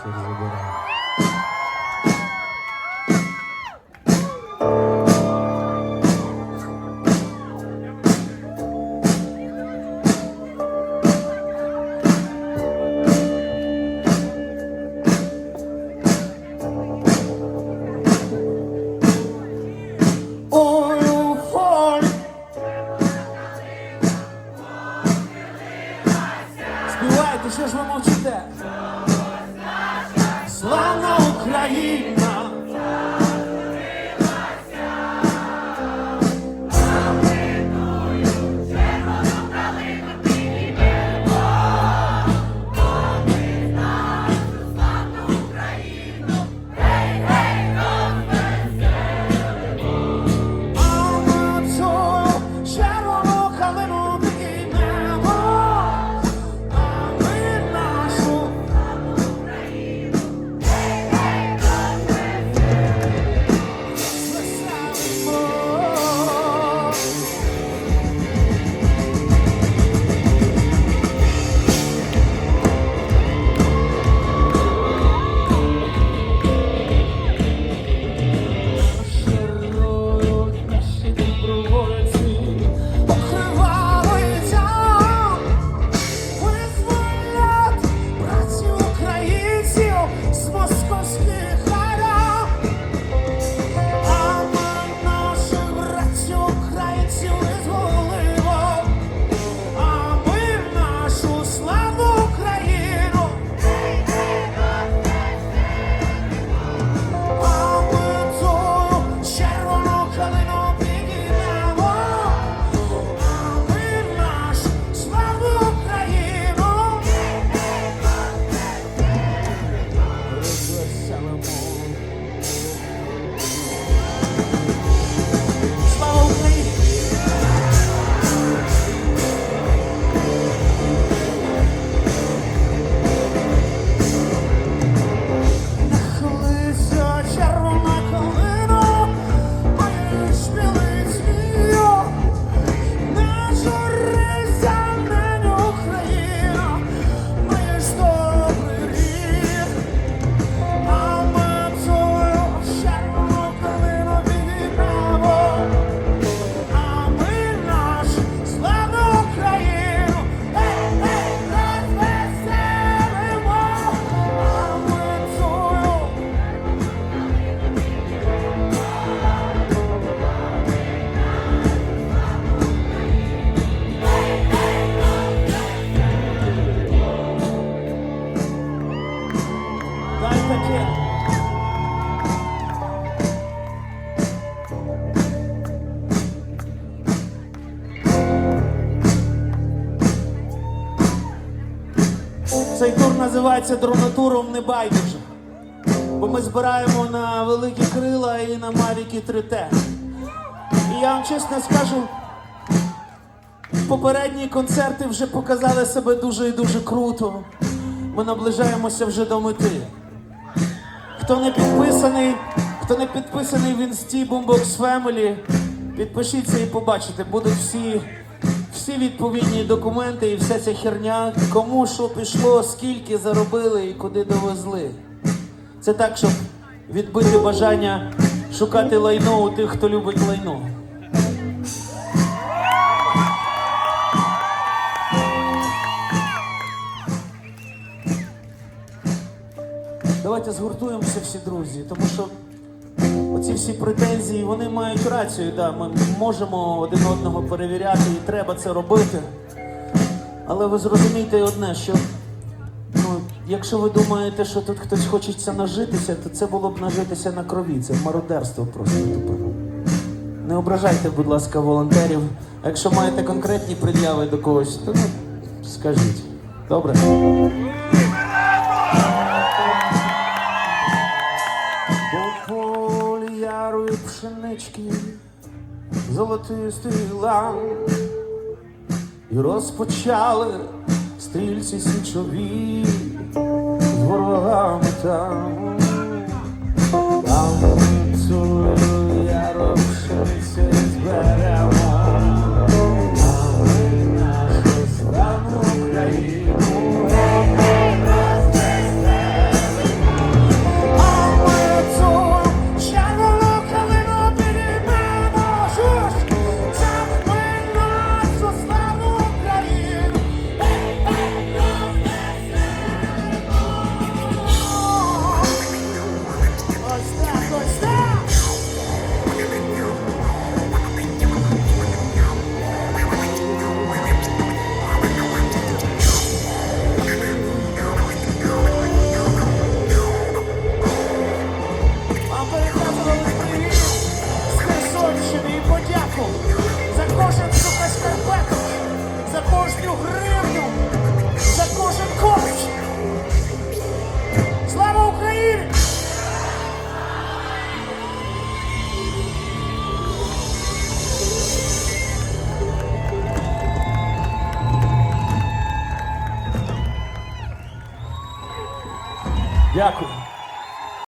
у полі Співайте, що ж ви мовчите? Ibrahim називається дронатуром не байдуже. Бо ми збираємо на великі крила і на Mavic 3T. І я вам чесно скажу, попередні концерти вже показали себе дуже і дуже круто. Ми наближаємося вже до мети. Хто не підписаний, хто не підписаний в інсті Boombox Family, підпишіться і побачите. Будуть всі, всі відповідні документи і вся ця херня, кому що пішло, скільки заробили і куди довезли. Це так, щоб відбити бажання шукати лайно у тих, хто любить лайно. Давайте згуртуємося всі друзі, тому що оці всі претензії, вони мають рацію. Да, ми можемо один одного перевіряти і треба це робити. Але ви зрозумійте одне, що ну, якщо ви думаєте, що тут хтось хочеться нажитися, то це було б нажитися на крові. Це мародерство просто тупе. Не ображайте, будь ласка, волонтерів. А якщо маєте конкретні пред'яви до когось, то ну, скажіть. Добре? Ярої пшенички, золотистий лан, і розпочали стрільці січові з ворогами. Там Jacob.